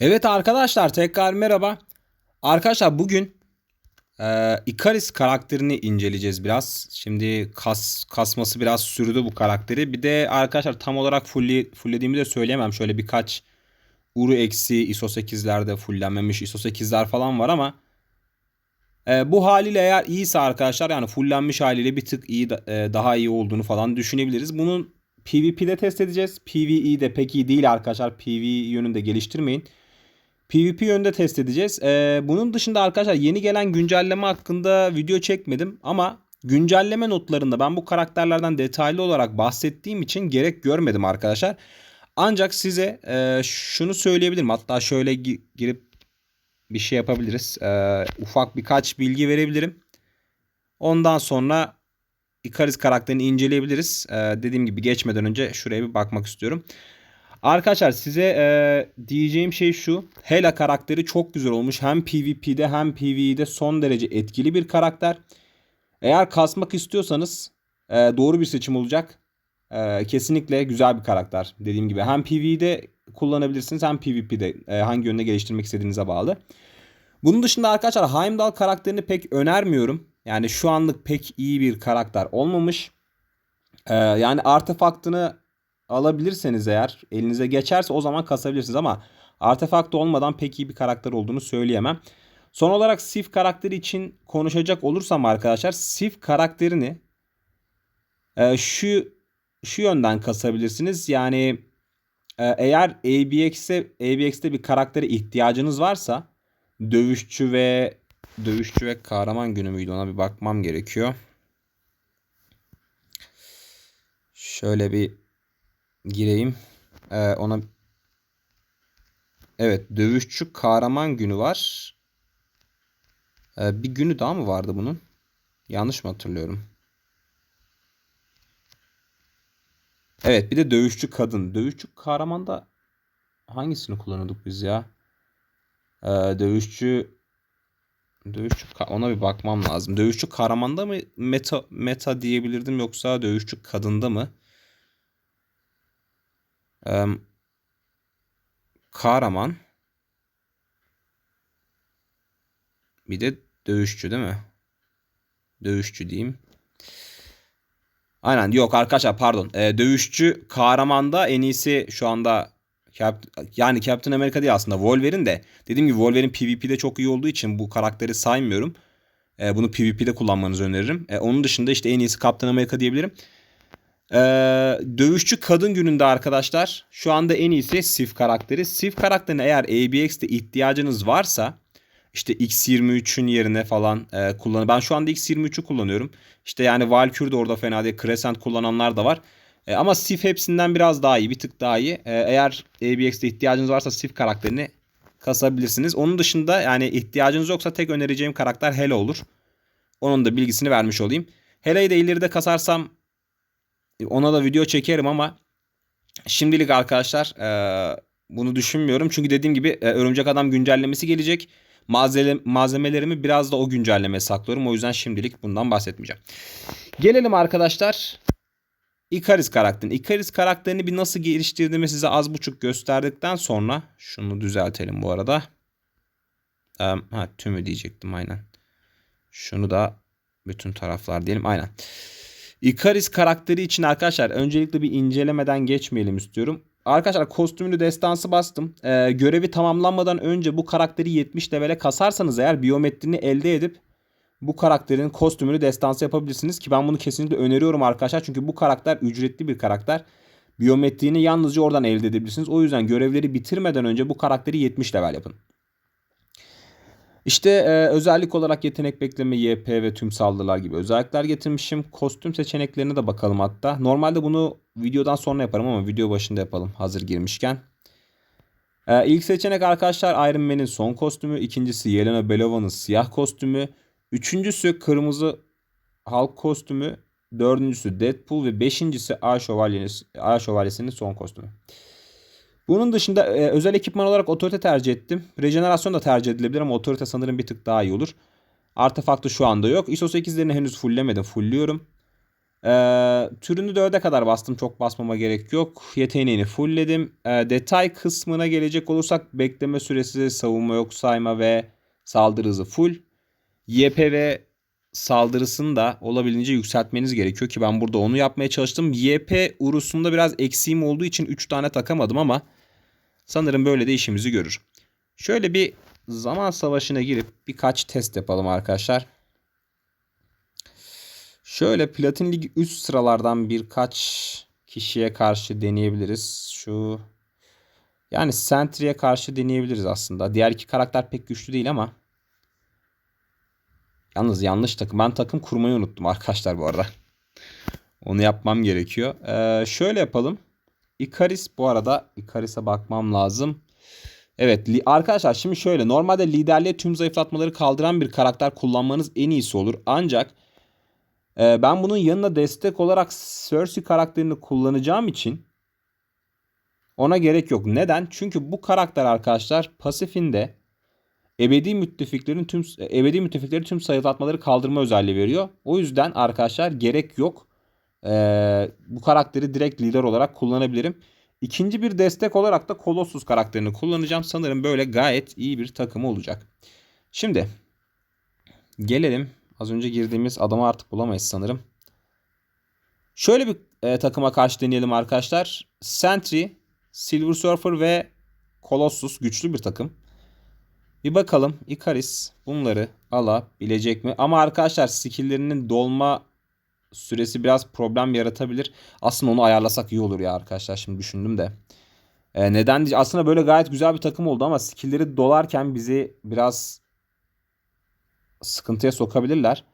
Evet arkadaşlar tekrar merhaba. Arkadaşlar bugün e, Icarus karakterini inceleyeceğiz biraz. Şimdi kas kasması biraz sürdü bu karakteri. Bir de arkadaşlar tam olarak fulli, fulllediğimi de söyleyemem. Şöyle birkaç Uru eksi ISO 8'lerde fullenmemiş ISO 8'ler falan var ama e, bu haliyle eğer iyiyse arkadaşlar yani fullenmiş haliyle bir tık iyi e, daha iyi olduğunu falan düşünebiliriz. Bunun PvP'de test edeceğiz. PvE'de pek iyi değil arkadaşlar. PvE yönünde geliştirmeyin. PvP yönünde test edeceğiz. Ee, bunun dışında arkadaşlar yeni gelen güncelleme hakkında video çekmedim ama güncelleme notlarında ben bu karakterlerden detaylı olarak bahsettiğim için gerek görmedim arkadaşlar. Ancak size e, şunu söyleyebilirim. Hatta şöyle gi- girip bir şey yapabiliriz. Ee, ufak birkaç bilgi verebilirim. Ondan sonra Icarus karakterini inceleyebiliriz. Ee, dediğim gibi geçmeden önce şuraya bir bakmak istiyorum. Arkadaşlar size e, diyeceğim şey şu. Hela karakteri çok güzel olmuş. Hem PvP'de hem PvE'de son derece etkili bir karakter. Eğer kasmak istiyorsanız e, doğru bir seçim olacak. E, kesinlikle güzel bir karakter. Dediğim gibi hem PvE'de kullanabilirsiniz hem PvP'de e, hangi yönde geliştirmek istediğinize bağlı. Bunun dışında arkadaşlar Heimdall karakterini pek önermiyorum. Yani şu anlık pek iyi bir karakter olmamış. Ee, yani artefaktını alabilirseniz eğer elinize geçerse o zaman kasabilirsiniz ama artefakt olmadan pek iyi bir karakter olduğunu söyleyemem. Son olarak Sif karakteri için konuşacak olursam arkadaşlar Sif karakterini e, şu şu yönden kasabilirsiniz. Yani e, eğer ABX'e ABX'te bir karaktere ihtiyacınız varsa dövüşçü ve dövüşçü ve kahraman günü müydü ona bir bakmam gerekiyor. Şöyle bir gireyim. Ee, ona Evet, dövüşçü kahraman günü var. Ee, bir günü daha mı vardı bunun? Yanlış mı hatırlıyorum? Evet, bir de dövüşçü kadın. Dövüşçü kahramanda hangisini kullanıyorduk biz ya? Ee, dövüşçü dövüşçü ona bir bakmam lazım. Dövüşçü kahramanda mı meta meta diyebilirdim yoksa dövüşçü kadında mı? Ee, kahraman bir de dövüşçü değil mi? Dövüşçü diyeyim. Aynen yok arkadaşlar pardon. Ee, dövüşçü kahramanda en iyisi şu anda Cap yani Captain America değil aslında Wolverine de. Dediğim gibi Wolverine PvP'de çok iyi olduğu için bu karakteri saymıyorum. Ee, bunu PvP'de kullanmanızı öneririm. Ee, onun dışında işte en iyisi Captain America diyebilirim. Ee, dövüşçü kadın gününde arkadaşlar şu anda en iyisi Sif karakteri. Sif karakterine eğer ABX'de ihtiyacınız varsa işte X23'ün yerine falan e, kullanın. Ben şu anda X23'ü kullanıyorum. İşte yani Valkyrie de orada fena değil. Crescent kullananlar da var. E, ama Sif hepsinden biraz daha iyi. Bir tık daha iyi. E, eğer ABX'de ihtiyacınız varsa Sif karakterini kasabilirsiniz. Onun dışında yani ihtiyacınız yoksa tek önereceğim karakter Hela olur. Onun da bilgisini vermiş olayım. Hela'yı da ileride kasarsam ona da video çekerim ama şimdilik arkadaşlar e, bunu düşünmüyorum. Çünkü dediğim gibi e, Örümcek Adam güncellemesi gelecek. Malzeme, malzemelerimi biraz da o güncellemeye saklıyorum. O yüzden şimdilik bundan bahsetmeyeceğim. Gelelim arkadaşlar Icarus karakterini. Icarus karakterini bir nasıl geliştirdiğimi size az buçuk gösterdikten sonra şunu düzeltelim bu arada. E, ha tümü diyecektim aynen. Şunu da bütün taraflar diyelim aynen. Icarus karakteri için arkadaşlar öncelikle bir incelemeden geçmeyelim istiyorum. Arkadaşlar kostümünü destansı bastım. Ee, görevi tamamlanmadan önce bu karakteri 70 levele kasarsanız eğer biyometrini elde edip bu karakterin kostümünü destansı yapabilirsiniz. Ki ben bunu kesinlikle öneriyorum arkadaşlar. Çünkü bu karakter ücretli bir karakter. Biyometriğini yalnızca oradan elde edebilirsiniz. O yüzden görevleri bitirmeden önce bu karakteri 70 level yapın. İşte e, özellik olarak yetenek bekleme, YP ve tüm saldırılar gibi özellikler getirmişim. Kostüm seçeneklerine de bakalım hatta. Normalde bunu videodan sonra yaparım ama video başında yapalım hazır girmişken. E, ilk seçenek arkadaşlar Iron Man'in son kostümü. İkincisi Yelena Belova'nın siyah kostümü. Üçüncüsü kırmızı Hulk kostümü. Dördüncüsü Deadpool ve beşincisi Ay Şövalyesi, Ay Şövalyesi'nin son kostümü. Bunun dışında e, özel ekipman olarak otorite tercih ettim. Rejenerasyon da tercih edilebilir ama otorite sanırım bir tık daha iyi olur. Artefaktı şu anda yok. ISO 8'lerini henüz fulllemedim. Fullliyorum. Ee, türünü 4'e kadar bastım. Çok basmama gerek yok. Yeteneğini fullledim. Ee, detay kısmına gelecek olursak bekleme süresi, savunma yok sayma ve saldırı hızı full. YP ve saldırısını da olabildiğince yükseltmeniz gerekiyor ki ben burada onu yapmaya çalıştım. YP urusunda biraz eksiğim olduğu için 3 tane takamadım ama sanırım böyle de işimizi görür. Şöyle bir zaman savaşına girip birkaç test yapalım arkadaşlar. Şöyle Platin Ligi üst sıralardan birkaç kişiye karşı deneyebiliriz. Şu yani Sentry'e karşı deneyebiliriz aslında. Diğer iki karakter pek güçlü değil ama. Yalnız yanlış takım. Ben takım kurmayı unuttum arkadaşlar bu arada. Onu yapmam gerekiyor. Ee, şöyle yapalım. Icaris bu arada Icaris'e bakmam lazım. Evet arkadaşlar şimdi şöyle normalde liderliğe tüm zayıflatmaları kaldıran bir karakter kullanmanız en iyisi olur. Ancak e, ben bunun yanına destek olarak Cersei karakterini kullanacağım için ona gerek yok. Neden? Çünkü bu karakter arkadaşlar pasifinde ebedi müttefiklerin tüm ebedi müttefikleri tüm zayıflatmaları kaldırma özelliği veriyor. O yüzden arkadaşlar gerek yok. Ee, bu karakteri direkt lider olarak kullanabilirim. İkinci bir destek olarak da Colossus karakterini kullanacağım. Sanırım böyle gayet iyi bir takımı olacak. Şimdi gelelim. Az önce girdiğimiz adamı artık bulamayız sanırım. Şöyle bir e, takıma karşı deneyelim arkadaşlar. Sentry, Silver Surfer ve Colossus güçlü bir takım. Bir bakalım Icaris bunları alabilecek mi? Ama arkadaşlar skilllerinin dolma süresi biraz problem yaratabilir. Aslında onu ayarlasak iyi olur ya arkadaşlar şimdi düşündüm de. Ee, neden aslında böyle gayet güzel bir takım oldu ama skillleri dolarken bizi biraz sıkıntıya sokabilirler.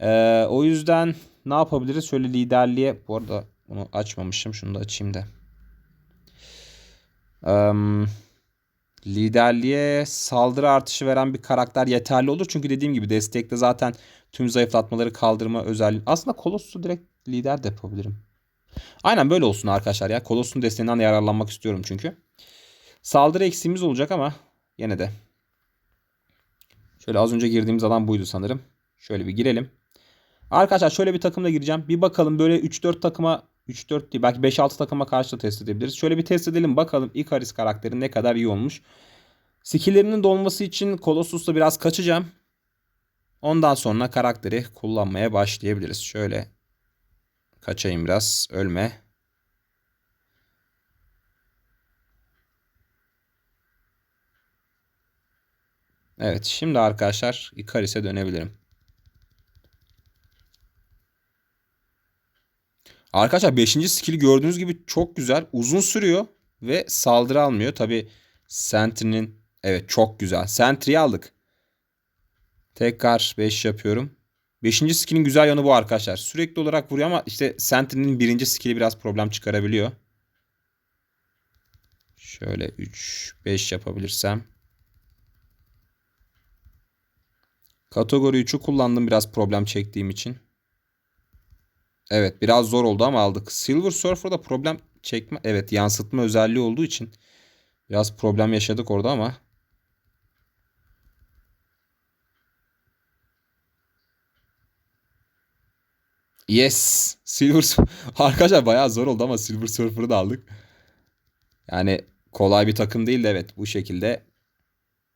Ee, o yüzden ne yapabiliriz? Şöyle liderliğe bu arada bunu açmamışım. Şunu da açayım da. Um, liderliğe saldırı artışı veren bir karakter yeterli olur. Çünkü dediğim gibi destekte zaten tüm zayıflatmaları kaldırma özelliği. Aslında Kolossus'u direkt lider de yapabilirim. Aynen böyle olsun arkadaşlar ya. Kolossus'un desteğinden yararlanmak istiyorum çünkü. Saldırı eksiğimiz olacak ama yine de. Şöyle az önce girdiğimiz adam buydu sanırım. Şöyle bir girelim. Arkadaşlar şöyle bir takımla gireceğim. Bir bakalım böyle 3-4 takıma 3-4 değil belki 5-6 takıma karşı da test edebiliriz. Şöyle bir test edelim bakalım Icaris karakteri ne kadar iyi olmuş. Skill'lerinin dolması için Colossus'ta biraz kaçacağım. Ondan sonra karakteri kullanmaya başlayabiliriz. Şöyle kaçayım biraz ölme. Evet şimdi arkadaşlar Icaris'e dönebilirim. Arkadaşlar 5. skill gördüğünüz gibi çok güzel. Uzun sürüyor ve saldırı almıyor. Tabi Sentry'nin evet çok güzel. Sentry'yi aldık. Tekrar 5 yapıyorum. 5. skill'in güzel yanı bu arkadaşlar. Sürekli olarak vuruyor ama işte Sentry'nin birinci skill'i biraz problem çıkarabiliyor. Şöyle 3 5 yapabilirsem. Kategori 3'ü kullandım biraz problem çektiğim için. Evet biraz zor oldu ama aldık. Silver Surfer'da problem çekme. Evet yansıtma özelliği olduğu için biraz problem yaşadık orada ama. Yes. Silver Arkadaşlar bayağı zor oldu ama Silver Surfer'ı da aldık. Yani kolay bir takım değil de evet bu şekilde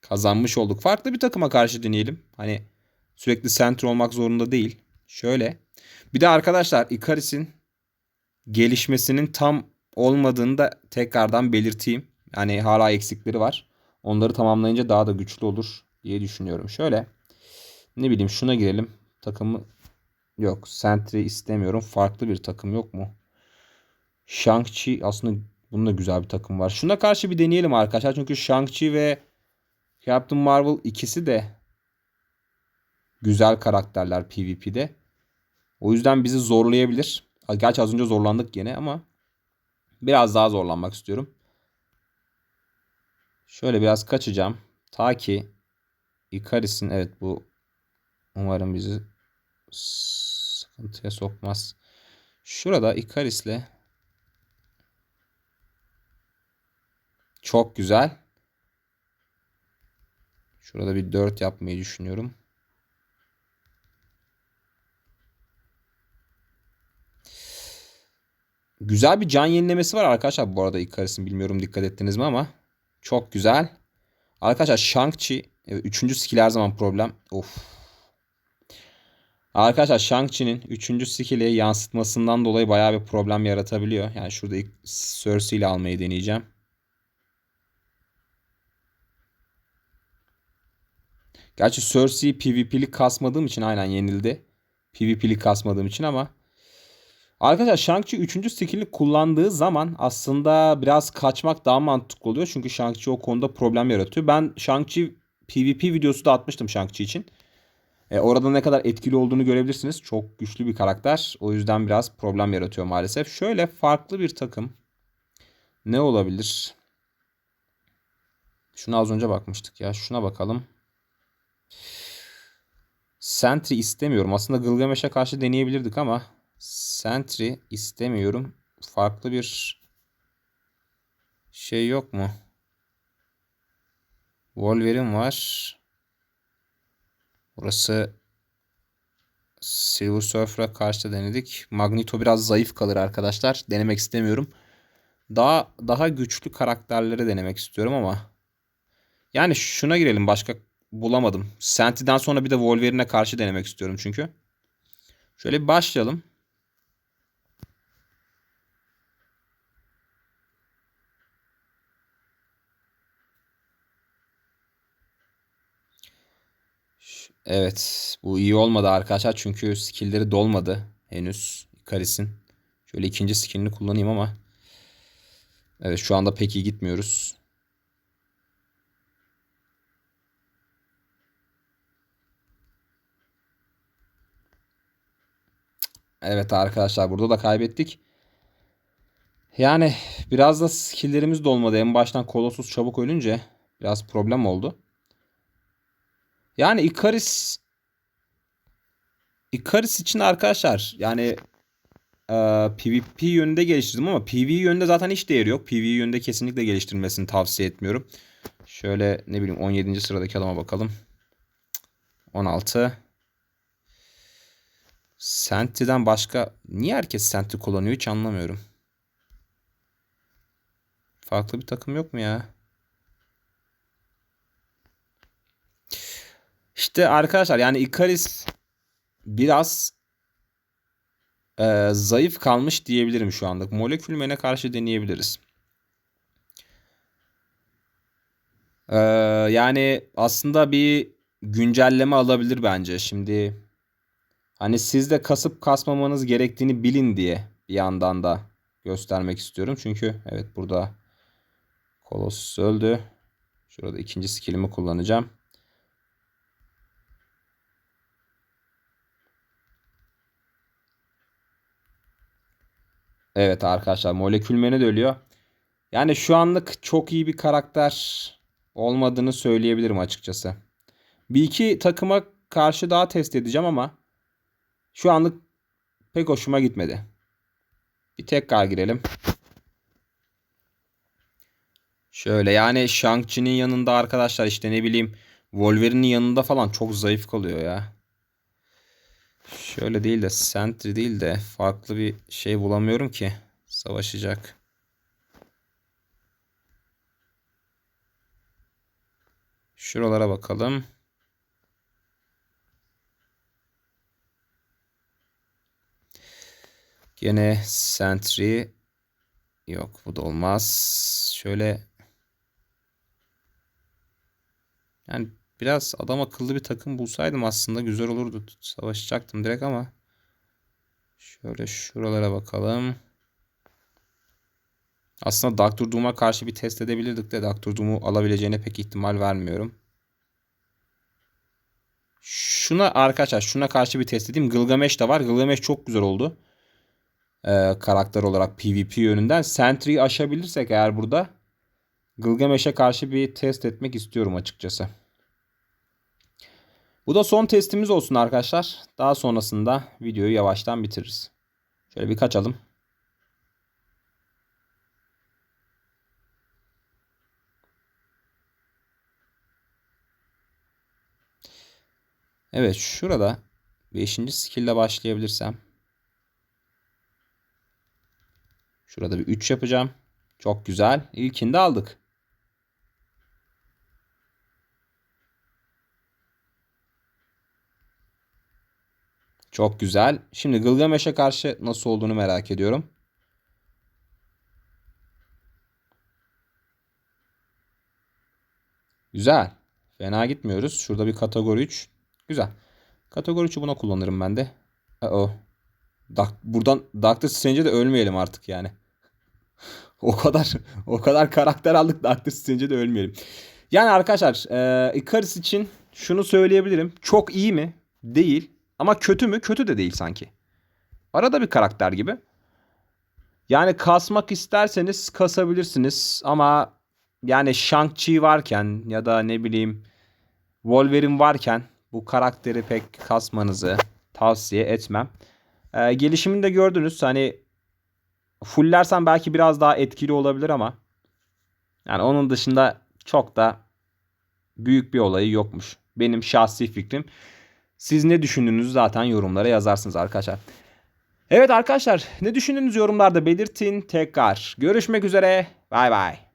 kazanmış olduk. Farklı bir takıma karşı deneyelim. Hani sürekli center olmak zorunda değil. Şöyle bir de arkadaşlar Icaris'in gelişmesinin tam olmadığını da tekrardan belirteyim. Yani hala eksikleri var. Onları tamamlayınca daha da güçlü olur diye düşünüyorum. Şöyle ne bileyim şuna girelim. Takımı yok. Sentry istemiyorum. Farklı bir takım yok mu? Shang-Chi aslında bunun da güzel bir takım var. Şuna karşı bir deneyelim arkadaşlar. Çünkü Shang-Chi ve Captain Marvel ikisi de güzel karakterler PvP'de. O yüzden bizi zorlayabilir. Gerçi az önce zorlandık yine ama biraz daha zorlanmak istiyorum. Şöyle biraz kaçacağım. Ta ki Icaris'in evet bu umarım bizi sıkıntıya sokmaz. Şurada Icaris'le çok güzel. Şurada bir 4 yapmayı düşünüyorum. Güzel bir can yenilemesi var arkadaşlar bu arada Icarus'ın bilmiyorum dikkat ettiniz mi ama çok güzel. Arkadaşlar Shang-Chi evet, üçüncü skill her zaman problem. Of. Arkadaşlar Shang-Chi'nin üçüncü skill'i yansıtmasından dolayı bayağı bir problem yaratabiliyor. Yani şurada ilk Cersei ile almayı deneyeceğim. Gerçi Cersei PvP'lik kasmadığım için aynen yenildi. PvP'lik kasmadığım için ama Arkadaşlar Shang-Chi 3. skillini kullandığı zaman aslında biraz kaçmak daha mantıklı oluyor. Çünkü Shang-Chi o konuda problem yaratıyor. Ben Shang-Chi PvP videosu da atmıştım Shang-Chi için. E, orada ne kadar etkili olduğunu görebilirsiniz. Çok güçlü bir karakter. O yüzden biraz problem yaratıyor maalesef. Şöyle farklı bir takım. Ne olabilir? Şuna az önce bakmıştık ya. Şuna bakalım. Sentry istemiyorum. Aslında Gilgamesh'e karşı deneyebilirdik ama Sentry istemiyorum. Farklı bir şey yok mu? Wolverine var. Burası Silver Surfer'a karşı denedik. Magneto biraz zayıf kalır arkadaşlar. Denemek istemiyorum. Daha daha güçlü karakterleri denemek istiyorum ama yani şuna girelim. Başka bulamadım. Sentry'den sonra bir de Wolverine'e karşı denemek istiyorum çünkü. Şöyle bir başlayalım. Evet. Bu iyi olmadı arkadaşlar. Çünkü skill'leri dolmadı henüz. Icarus'in. Şöyle ikinci skill'ini kullanayım ama. Evet şu anda pek iyi gitmiyoruz. Evet arkadaşlar burada da kaybettik. Yani biraz da skill'lerimiz dolmadı. En baştan Colossus çabuk ölünce biraz problem oldu. Yani Icarus Icarus için arkadaşlar yani e, PvP yönünde geliştirdim ama PvE yönünde zaten hiç değeri yok. PvE yönünde kesinlikle geliştirilmesini tavsiye etmiyorum. Şöyle ne bileyim 17. sıradaki adama bakalım. 16. Sentry'den başka niye herkes Sentry kullanıyor hiç anlamıyorum. Farklı bir takım yok mu ya? İşte arkadaşlar yani Icarus biraz e, zayıf kalmış diyebilirim şu anda. Molekül mene karşı deneyebiliriz. E, yani aslında bir güncelleme alabilir bence. Şimdi hani siz de kasıp kasmamanız gerektiğini bilin diye bir yandan da göstermek istiyorum. Çünkü evet burada Colossus öldü. Şurada ikinci skillimi kullanacağım. Evet arkadaşlar molekül ölüyor. Yani şu anlık çok iyi bir karakter olmadığını söyleyebilirim açıkçası. Bir iki takıma karşı daha test edeceğim ama şu anlık pek hoşuma gitmedi. Bir tekrar girelim. Şöyle yani Shang-Chi'nin yanında arkadaşlar işte ne bileyim Wolverine'in yanında falan çok zayıf kalıyor ya. Şöyle değil de Sentry değil de farklı bir şey bulamıyorum ki savaşacak. Şuralara bakalım. Gene Sentry yok bu da olmaz. Şöyle yani Biraz adam akıllı bir takım bulsaydım aslında güzel olurdu. Savaşacaktım direkt ama. Şöyle şuralara bakalım. Aslında Doctor Doom'a karşı bir test edebilirdik de Doctor Doom'u alabileceğine pek ihtimal vermiyorum. Şuna arkadaşlar şuna karşı bir test edeyim. Gilgamesh de var. Gilgamesh çok güzel oldu. Ee, karakter olarak PvP yönünden. Sentry'yi aşabilirsek eğer burada Gilgamesh'e karşı bir test etmek istiyorum açıkçası. Bu da son testimiz olsun arkadaşlar. Daha sonrasında videoyu yavaştan bitiririz. Şöyle bir kaçalım. Evet şurada 5. skill ile başlayabilirsem. Şurada bir 3 yapacağım. Çok güzel. İlkini de aldık. Çok güzel. Şimdi Gılgameş'e karşı nasıl olduğunu merak ediyorum. Güzel. Fena gitmiyoruz. Şurada bir kategori 3. Güzel. Kategori 3'ü buna kullanırım ben de. o. Buradan Doctor Strange'e de ölmeyelim artık yani. o kadar o kadar karakter aldık Doctor Strange'e de ölmeyelim. Yani arkadaşlar e, Icarus için şunu söyleyebilirim. Çok iyi mi? Değil. Ama kötü mü? Kötü de değil sanki. Arada bir karakter gibi. Yani kasmak isterseniz kasabilirsiniz ama yani Shang-Chi varken ya da ne bileyim Wolverine varken bu karakteri pek kasmanızı tavsiye etmem. Ee, gelişimini de gördünüz. Hani fullersen belki biraz daha etkili olabilir ama yani onun dışında çok da büyük bir olayı yokmuş. Benim şahsi fikrim. Siz ne düşündüğünüzü zaten yorumlara yazarsınız arkadaşlar. Evet arkadaşlar ne düşündüğünüzü yorumlarda belirtin tekrar. Görüşmek üzere. Bay bay.